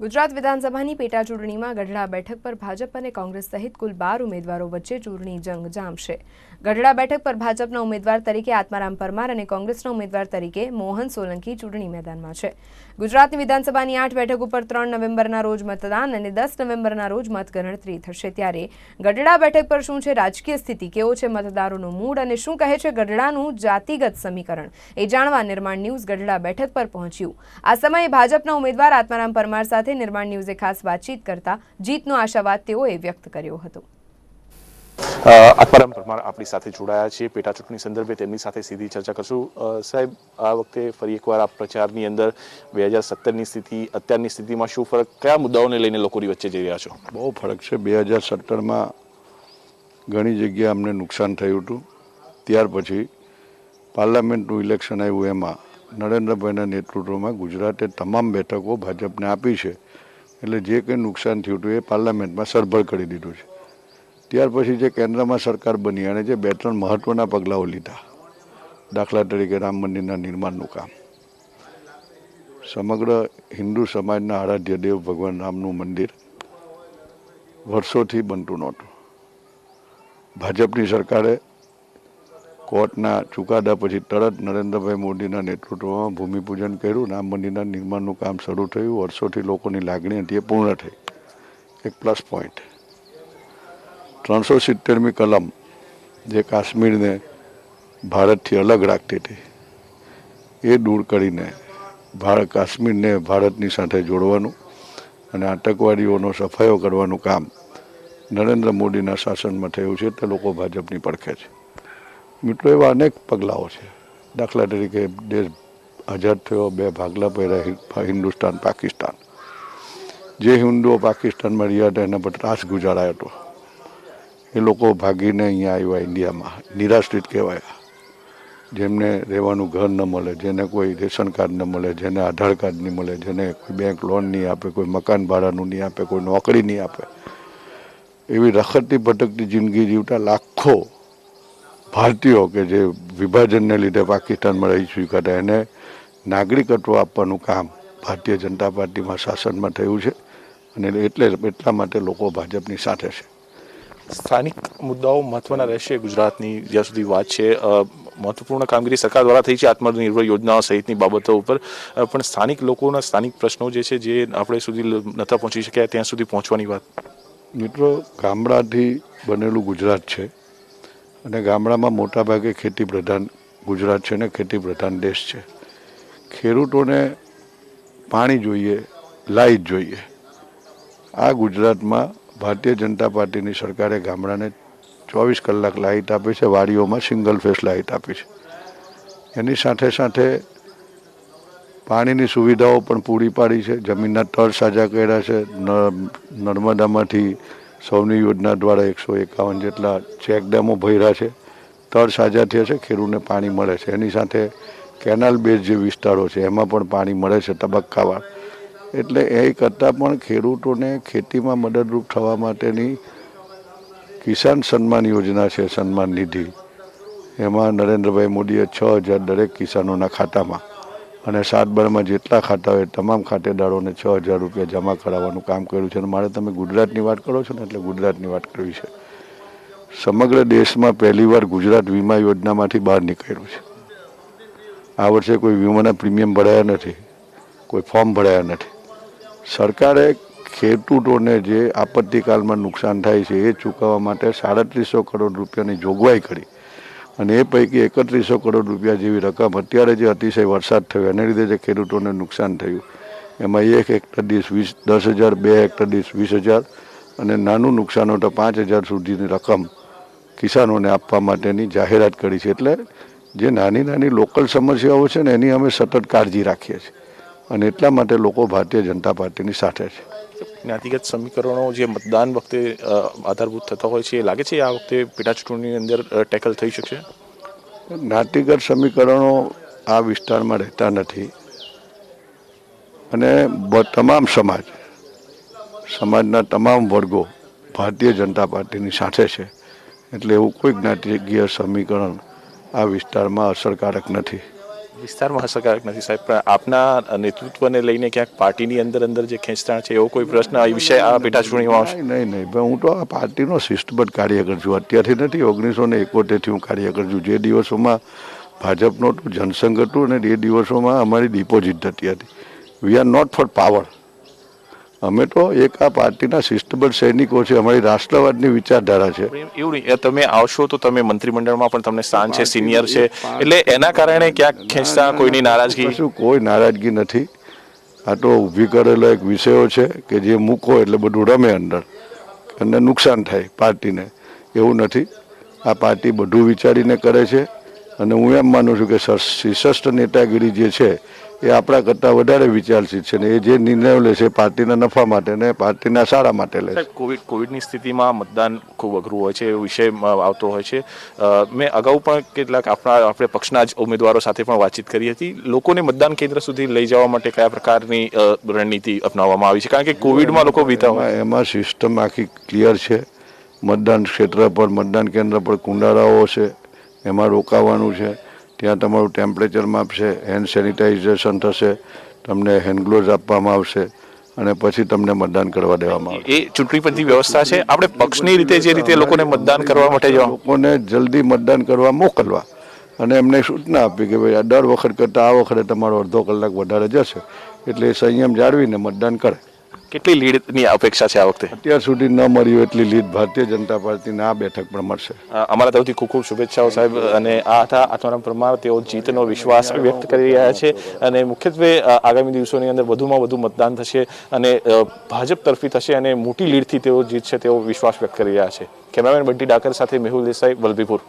ગુજરાત વિધાનસભાની પેટા ચૂંટણીમાં ગઢડા બેઠક પર ભાજપ અને કોંગ્રેસ સહિત કુલ બાર ઉમેદવારો વચ્ચે ચૂંટણી જંગ જામશે. ગઢડા બેઠક પર ભાજપના ઉમેદવાર તરીકે આત્મારામ પરમાર અને કોંગ્રેસના ઉમેદવાર તરીકે મોહન સોલંકી ચૂંટણી મેદાનમાં છે. ગુજરાતની વિધાનસભાની આઠ બેઠક ઉપર ત્રણ નવેમ્બરના રોજ મતદાન અને દસ નવેમ્બરના રોજ મતગણતરી થશે. ત્યારે ગઢડા બેઠક પર શું છે રાજકીય સ્થિતિ? કેવો છે મતદારોનું મૂડ? અને શું કહે છે ગઢડાનું જાતિગત સમીકરણ? એ જાણવા નિર્માણ ન્યૂઝ ગઢડા બેઠક પર પહોંચ્યું. આ સમયે ભાજપના ઉમેદવાર આત્મારામ પરમાર સાથે નિર્માણ ન્યૂઝે ખાસ વાતચીત કરતા જીતનો આશાવાદ તેઓએ વ્યક્ત કર્યો હતો. અ, આત્મારામ પરમાર આપણી સાથે જોડાયા છે. પેટા ચૂંટણી સંદર્ભે તેમની સાથે સીધી ચર્ચા કરશું. સાહેબ આ વખતે ફરી એકવાર આ પ્રચારની અંદર બે હજાર સત્તરની સ્થિતિ અત્યારની સ્થિતિમાં શું ફરક કયા મુદ્દાઓને લઈને લોકોની વચ્ચે જઈ રહ્યા છો? બહુ ફરક છે. બે હજાર સત્તરમાં ઘણી જગ્યાએ અમને નુકસાન થયું હતું. ત્યાર પછી પાર્લામેન્ટનું ઇલેક્શન આવ્યું એમાં નરેન્દ્રભાઈના નેતૃત્વમાં ગુજરાતે તમામ બેઠકો ભાજપને આપી છે. એટલે જે કંઈ નુકસાન થયું હતું એ પાર્લામેન્ટમાં સરભર કરી દીધું છે. ત્યાર પછી જે કેન્દ્રમાં સરકાર બની અને જે બે ત્રણ મહત્ત્વના પગલાઓ લીધા. દાખલા તરીકે રામ મંદિરના નિર્માણનું કામ. સમગ્ર હિન્દુ સમાજના આરાધ્ય દેવ ભગવાન રામનું મંદિર વર્ષોથી બનતું નહોતું. ભાજપની સરકારે કોર્ટના ચુકાદા પછી તરત નરેન્દ્રભાઈ મોદીના નેતૃત્વમાં ભૂમિપૂજન કર્યું રામ મંદિરના નિર્માણનું કામ શરૂ થયું. વર્ષોથી લોકોની લાગણી હતી એ પૂર્ણ થઈ. એક પ્લસ પોઈન્ટ ત્રણસો સિત્તેરમી કલમ જે કાશ્મીરને ભારતથી અલગ રાખતી હતી, એ દૂર કરીને ભારત કાશ્મીરને ભારતની સાથે જોડવાનું અને આતંકવાદીઓનો સફાયો કરવાનું કામ નરેન્દ્ર મોદીના શાસનમાં થયું છે. તે લોકો ભાજપની પડખે છે. મિત્રો, એવા અનેક પગલાઓ છે. દાખલા તરીકે દેશ આઝાદ થયો, બે ભાગલા પહેર્યા હિન્દુસ્તાન, પાકિસ્તાન. જે હિન્દુઓ પાકિસ્તાનમાં રહ્યા હતા, એના પર ત્રાસ ગુજારાયો હતો. એ લોકો ભાગીને અહીંયા આવ્યા ઇન્ડિયામાં, નિરાશ્રિત કહેવાયા. જેમને રહેવાનું ઘર ન મળે, જેને કોઈ રેશન કાર્ડ ન મળે, જેને આધાર કાર્ડ નહીં મળે, જેને કોઈ બેંક લોન નહીં આપે, કોઈ મકાન ભાડાનું નહીં આપે, કોઈ નોકરી નહીં આપે. એવી રખડતી ભટકતી જિંદગી જીવતા લાખો ભારતીયો કે જે વિભાજનને લીધે પાકિસ્તાનમાં રહી હતા એને નાગરિકત્વ આપવાનું કામ ભારતીય જનતા પાર્ટીમાં શાસનમાં થયું છે અને એટલે એટલા માટે લોકો ભાજપની સાથે છે. સ્થાનિક મુદ્દાઓ મહત્વના રહેશે ગુજરાતની જ્યાં સુધી વાત છે. મહત્વપૂર્ણ કામગીરી સરકાર દ્વારા થઈ છે આત્મનિર્ભર યોજનાઓ સહિતની બાબતો ઉપર. પણ સ્થાનિક લોકોના સ્થાનિક પ્રશ્નો જે છે જે આપણે સુધી નથી પહોંચી શક્યા ત્યાં સુધી પહોંચવાની વાત. મિત્રો ગામડાથી બનેલું ગુજરાત છે. અને ગામડામાં મોટાભાગે ખેતી પ્રધાન ગુજરાત છે ને ખેતી પ્રધાન દેશ છે. ખેડૂતોને પાણી જોઈએ, લાઈટ જોઈએ. આ ગુજરાતમાં ભારતીય જનતા પાર્ટીની સરકારે ગામડાને ચોવીસ કલાક લાઇટ આપી છે, વાડીઓમાં સિંગલ ફેસ લાઇટ આપી છે. એની સાથે સાથે પાણીની સુવિધાઓ પણ પૂરી પાડી છે, જમીનના તળ સાજા કર્યા છે નર્મદામાંથી સૌની યોજના દ્વારા એકસો એકાવન જેટલા ચેક ડેમો ભર્યા છે. તળ સાજા થયા છે ખેડૂતને પાણી મળે છે. એની સાથે કેનાલ બેઝ જે વિસ્તારો છે, એમાં પણ પાણી મળે છે તબક્કાવાર. એટલે એ કરતાં પણ ખેડૂતોને ખેતીમાં મદદરૂપ થવા માટેની કિસાન સન્માન યોજના છે, સન્માન નિધિ. એમાં નરેન્દ્રભાઈ મોદીએ છ હજાર દરેક કિસાનોના ખાતામાં અને સાત બારમાં જેટલા ખાતા હોય, તમામ ખાતેદારોને છ હજાર રૂપિયા જમા કરાવવાનું કામ કર્યું છે. અને મારે તમે ગુજરાતની વાત કરો છો ને એટલે ગુજરાતની વાત કરવી છે. સમગ્ર દેશમાં પહેલીવાર ગુજરાત વીમા યોજનામાંથી બહાર નીકળ્યું છે. આ વર્ષે કોઈ વીમાના પ્રીમિયમ ભરાયા નથી. કોઈ ફોર્મ ભરાયા નથી. સરકારે ખેડૂતોને જે આપત્તિકાલમાં નુકસાન થાય છે, એ ચૂકવવા માટે સાડત્રીસો કરોડ રૂપિયાની જોગવાઈ કરી. અને એ પૈકી એકત્રીસો કરોડ રૂપિયા જેવી રકમ અત્યારે જે અતિશય વરસાદ થયો, એને લીધે જે ખેડૂતોને નુકસાન થયું. એમાં એક હેક્ટર દીઠ વીસ, દસ હજાર, બે હેક્ટર દીઠ વીસ હજાર અને નાનું નુકસાન હોય તો પાંચ હજાર સુધીની રકમ કિસાનોને આપવા માટેની જાહેરાત કરી છે. એટલે જે નાની નાની લોકલ સમસ્યાઓ છે ને, એની અમે સતત કાળજી રાખીએ છીએ અને એટલા માટે લોકો ભારતીય જનતા પાર્ટીની સાથે છે. જ્ઞાતિગત સમીકરણો જે મતદાન વખતે આધારભૂત થતા હોય છે, એ લાગે છે આ વખતે પેટા ચૂંટણીની અંદર ટેકલ થઈ શકશે? જ્ઞાતિગત સમીકરણો આ વિસ્તારમાં રહેતા નથી. અને તમામ સમાજ, સમાજના તમામ વર્ગો ભારતીય જનતા પાર્ટીની સાથે છે. એટલે એવું કોઈ જ્ઞાતિકીય સમીકરણ આ વિસ્તારમાં અસરકારક નથી. વિસ્તારમાં અસરકારક નથી સાહેબ? આપના નેતૃત્વને લઈને ક્યાંક પાર્ટીની અંદર અંદર જે ખેંચતાણ છે એવો કોઈ પ્રશ્ન આ વિષય આ પેટા ચૂંટણીમાં આવશે? નહીં નહીં હું તો આ પાર્ટીનો શિસ્તબદ્ધ કાર્યકર છું. અત્યારથી નથી, ઓગણીસો ને એકોતેરથી હું કાર્યકર છું. જે દિવસોમાં ભાજપનો જનસંઘ હતું અને એ દિવસોમાં અમારી ડિપોઝિટ થતી હતી we are not for power અમે તો એક આ પાર્ટીના શિસ્તબદ્ધ સૈનિકો છે અમારી રાષ્ટ્રવાદની વિચારધારા છે. એવું નહીં તમે આવશો તો તમે મંત્રીમંડળમાં પણ તમને સ્થાન છે સિનિયર છે. એટલે એના કારણે ક્યાંક ખેંચતા કોઈની નારાજગી? શું કોઈ નારાજગી નથી. આ તો ઊભી કરેલો એક વિષયો છે કે જે મૂકો એટલે બધું રમે અંદર અને નુકસાન થાય પાર્ટીને. એવું નથી. આ પાર્ટી બધું વિચારીને કરે છે. અને હું એમ માનું છું કે સશસ્ત્ર નેતાગીરી જે છે એ આપણા કરતાં વધારે વિચારશીલ છે ને એ જે નિર્ણયો લે છે પાર્ટીના નફા માટે ને પાર્ટીના સારા માટે લે છે. કોવિડ કોવિડની સ્થિતિમાં મતદાન ખૂબ અઘરું હોય છે એ વિષય આવતો હોય છે. મેં અગાઉ પણ કેટલાક આપણા આપણે પક્ષના જ ઉમેદવારો સાથે પણ વાતચીત કરી હતી. લોકોને મતદાન કેન્દ્ર સુધી લઈ જવા માટે કયા પ્રકારની રણનીતિ અપનાવવામાં આવી છે? કારણ કે કોવિડમાં લોકો એમાં એમાં સિસ્ટમ આખી ક્લિયર છે. મતદાન ક્ષેત્ર પર મતદાન કેન્દ્ર પર કુંડારાઓ છે. એમાં રોકાવાનું છે. ત્યાં તમારું ટેમ્પરેચર માપશે હેન્ડ સેનિટાઇઝેશન થશે તમને હેન્ડ ગ્લોવ્સ આપવામાં આવશે અને પછી તમને મતદાન કરવા દેવામાં આવશે. એ ચૂંટણી પંચની વ્યવસ્થા છે? આપણે પક્ષની રીતે જે રીતે લોકોને મતદાન કરવા માટે જવા લોકોને જલ્દી મતદાન કરવા મોકલવા. અને એમને સૂચના આપી કે ભાઈ આ દર વખત કરતાં આ વખતે તમારો અડધો કલાક વધારે જશે. એટલે એ સંયમ જાળવીને મતદાન કરે. કેટલી લીડની અપેક્ષા છે આ વખતે? અત્યાર સુધી ન મળ્યું એટલી લીડ ભારતીય જનતા પાર્ટીને આ બેઠક પણ મળશે. અમારા તરફથી ખૂબ ખૂબ શુભેચ્છાઓ સાહેબ અને આ હતા આત્મારામ પરમાર તેઓ જીતનો વિશ્વાસ વ્યક્ત કરી રહ્યા છે અને મુખ્યત્વે આગામી દિવસોની અંદર વધુમાં વધુ મતદાન થશે અને ભાજપ તરફી થશે અને મોટી લીડથી તેઓ જીતશે તેવો વિશ્વાસ વ્યક્ત કરી રહ્યા છે. કેમેરામેન બંટી ડાકર સાથે મેહુલ દેસાઈ વલભીપુર.